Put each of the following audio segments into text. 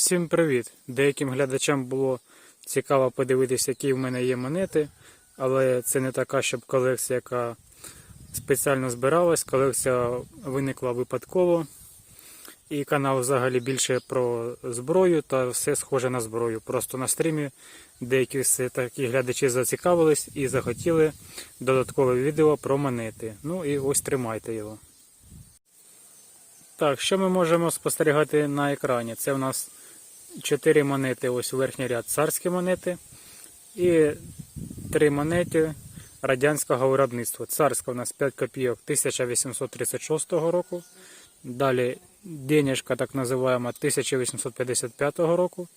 Всім привіт! Деяким глядачам було цікаво подивитися, які в мене є монети, але це не така, щоб колекція, яка спеціально збиралась. Колекція виникла випадково. І канал взагалі більше про зброю та все схоже на зброю. Просто на стрімі деякі такі глядачі зацікавились і захотіли додаткове відео про монети. Ну і ось тримайте його. Так, що ми можемо спостерігати на екрані? Це у нас 4 монети, ось верхній ряд царські монети і 3 монети радянського виробництва. Царська у нас 5 копійок 1836 року. Далі денежка, так називаємо 1855 року.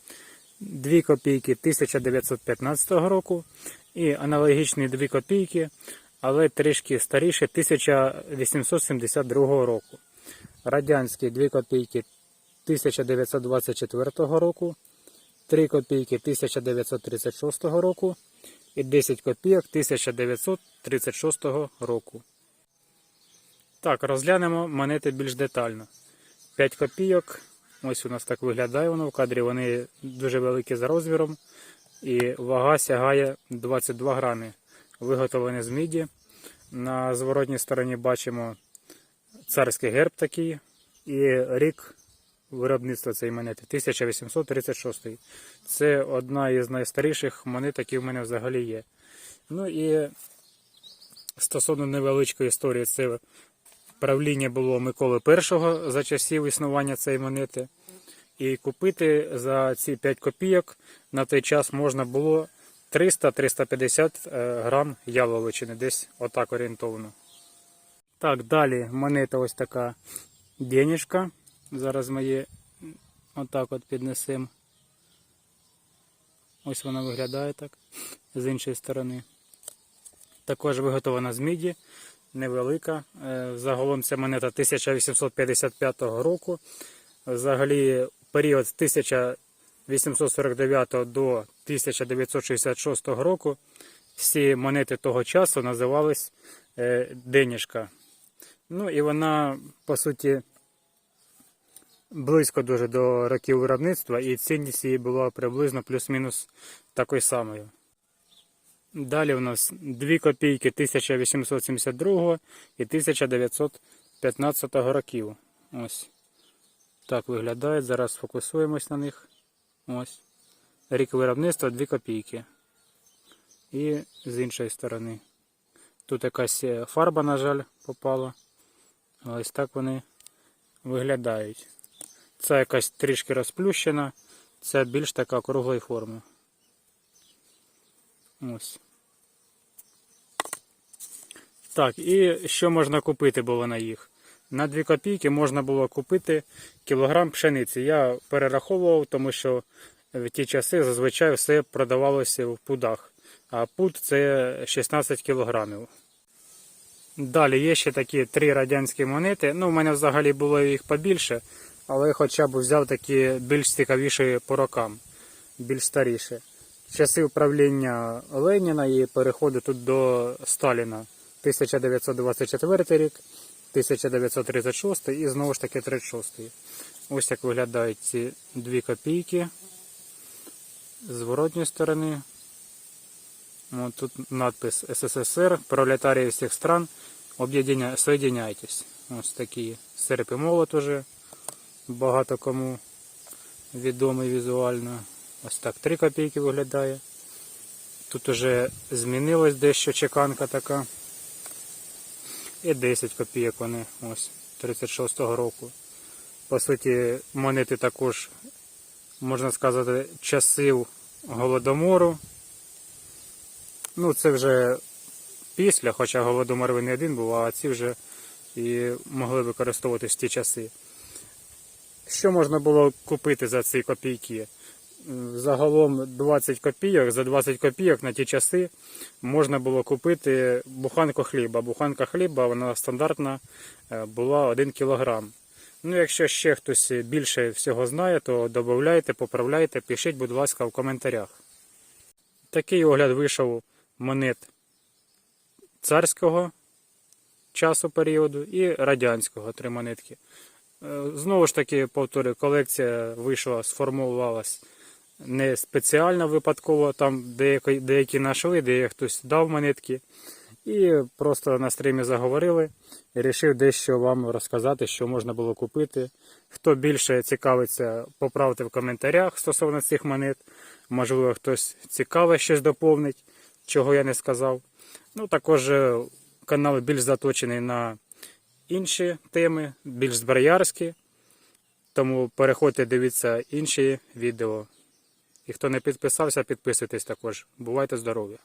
2 копійки 1915 року. І аналогічні 2 копійки, але трішки старіше 1872 року. Радянські 2 копійки 1924 року, 3 копійки 1936 року і 10 копійок 1936 року. Так, розглянемо монети більш детально. 5 копійок. Ось у нас так виглядає воно в кадрі. Вони дуже великі за розміром. І вага сягає 22 грами. Виготовлені з міді. На зворотній стороні бачимо царський герб такий. І рік виробництва цієї монети 1836. Це одна із найстаріших монет, які в мене взагалі є. Ну і стосовно невеличкої історії, це правління було Миколи І за часів існування цієї монети. І купити за ці 5 копійок на той час можна було 300-350 грам яловичини, десь отак орієнтовно. Так, далі монета ось така денежка. Зараз ми її отак от піднесемо. Ось вона виглядає так з іншої сторони. Також виготовлена з міді, невелика. Е, Загалом ця монета 1855 року. Взагалі період з 1849 до 1966 року всі монети того часу називались е, денежка. Ну і вона, по суті, близько дуже до років виробництва, і цінність її була приблизно плюс-мінус такою самою. Далі у нас 2 копійки 1872 і 1915 років. Ось так виглядають. Зараз фокусуємось на них. Ось. Рік виробництва 2 копійки. І з іншої сторони. Тут якась е, фарба, на жаль, попала. Ось так вони виглядають. Це якась трішки розплющена, це більш така круглої форми. Ось. Так, і що можна купити було на їх? На 2 копійки можна було купити кілограм пшениці. Я перераховував, тому що в ті часи зазвичай все продавалося в пудах. А пуд це 16 кілограмів. Далі є ще такі три радянські монети. Ну, у мене взагалі було їх побільше, але хоча б взяв такі більш цікавіші по рокам, більш старіші. Часи управління Леніна і переходу тут до Сталіна 1924 рік, 1936 і знову ж таки 36. Ось як виглядають ці дві копійки з зворотньої сторони. Вот тут надпис СССР, пролетарии всех стран, соєдиняйтесь. Ось такі серп і молот уже багато кому відомий візуально. Ось так 3 копійки виглядає. Тут уже змінилось дещо чеканка така. І 10 копійок вони ось 36-го року. По суті, монети також, можна сказати, часів голодомору. Ну, це вже після, хоча голодомор не один був, а ці вже і могли використовуватись в ті часи. Що можна було купити за ці копійки? Загалом 20 копійок, за 20 копійок на ті часи можна було купити буханку хліба. Буханка хліба вона стандартна е, була 1 кг. Ну, якщо ще хтось більше всього знає, то додавайте, поправляйте, пишіть, будь ласка, в коментарях. Такий огляд вийшов монет царського часу періоду і радянського три монетки. Е, Знову ж таки, повторюю, колекція вийшла, сформувалась не спеціально випадково, там деякі, деякі знайшли, де хтось дав монетки. І просто на стрімі заговорили і вирішив дещо вам розказати, що можна було купити. Хто більше цікавиться, поправте в коментарях стосовно цих монет. Можливо, хтось цікаве щось доповнить, чого я не сказав. Ну, також е, канал більш заточений на інші теми, більш зброярські. Тому переходьте, дивіться інші відео. І хто не підписався, підписуйтесь також. Бувайте здорові!